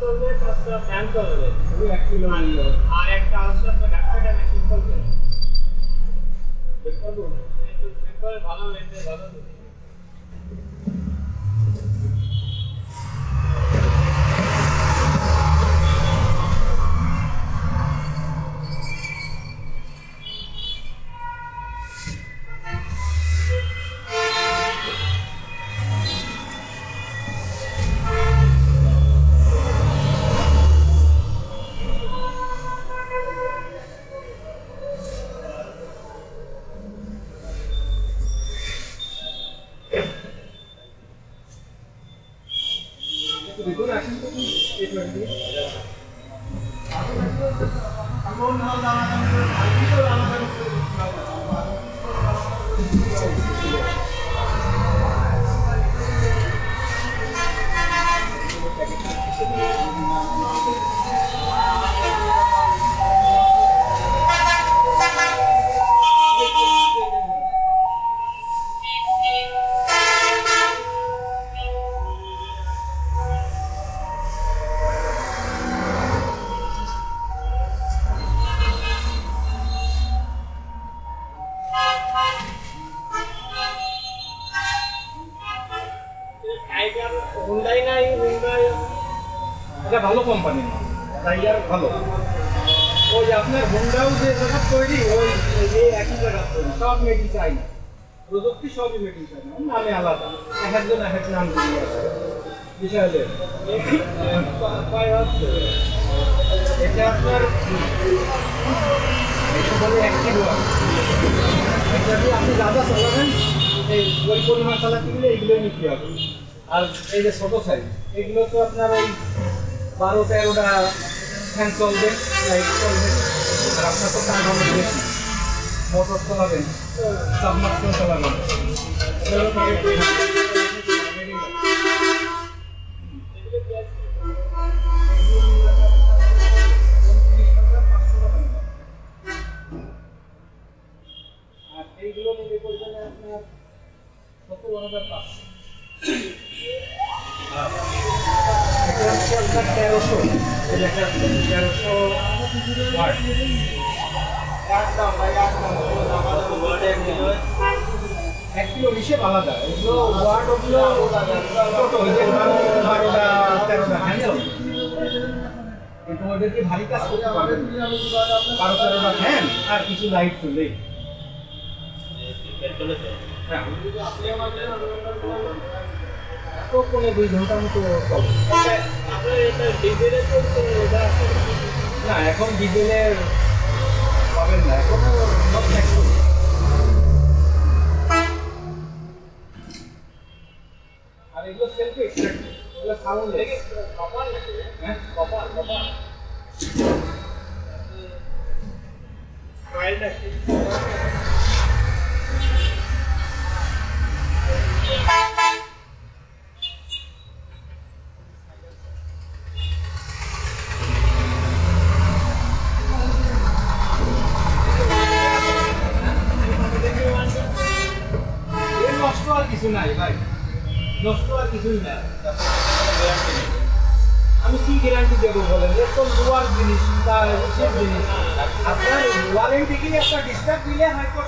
চলবে পাঁচটা ফ্যান করবে আর একটা হচ্ছে দেবে। একটু ভিতরে আসেন তো টোয়েন্টি। টাইগার হুন্ডাই নাই হুন্ডাই এটা ভালো কোম্পানি টাইগার ভালো। ওই আপনার হোন্ডাও যে জায়গা তৈরি, ওই এই একই জায়গা তৈরি, সব মেড ইন চাইনা প্রযুক্তি সবই মেড ইন চাইনা নামে আলাদা এক একজন এক এক নাম দিয়ে হচ্ছে এটা আপনার এক এটা আপনি যা যা চালাবেন, এই পরিমাণ চালাতে গেলে এইগুলোই নিতে হবে। আর এই যে ছোটো সাইজ এগুলো তো আপনার ওই বারো, তেরোটা ফ্যান চলবে লাইট চলবে। আর আপনার তো কাজ অনেক বেশি। মোটর চালাবেন সাবমার্সিবল চালাবেন। আর এইগুলো নিলে পড়বে আপনার সত্তর হাজার পাঁচশো। তেরোশো ভারী কাজ করতে পারবেন বারো তেরোটা ফ্যান আর কিছু লাইট চলে হ্যাঁ তো কোনো দুই ঘণ্টার মতো না এখন ডিজেলের পাবেন না এখন আর এগুলো সেলফি এক্সট্রাক্ট এগুলো সাউন্ড কপাল হ্যাঁ? কপাল কপাল কয়েলটা কিছু নাই ভাই। নষ্ট আর কিছুই নাই। আমি কি গ্যারান্টি দেবো বলেন? এর তো লোয়ার জিনিস জিনিস। আপনার ওয়ারেন্টি কি একটা ডিস্টার্ব দিলে হয়তো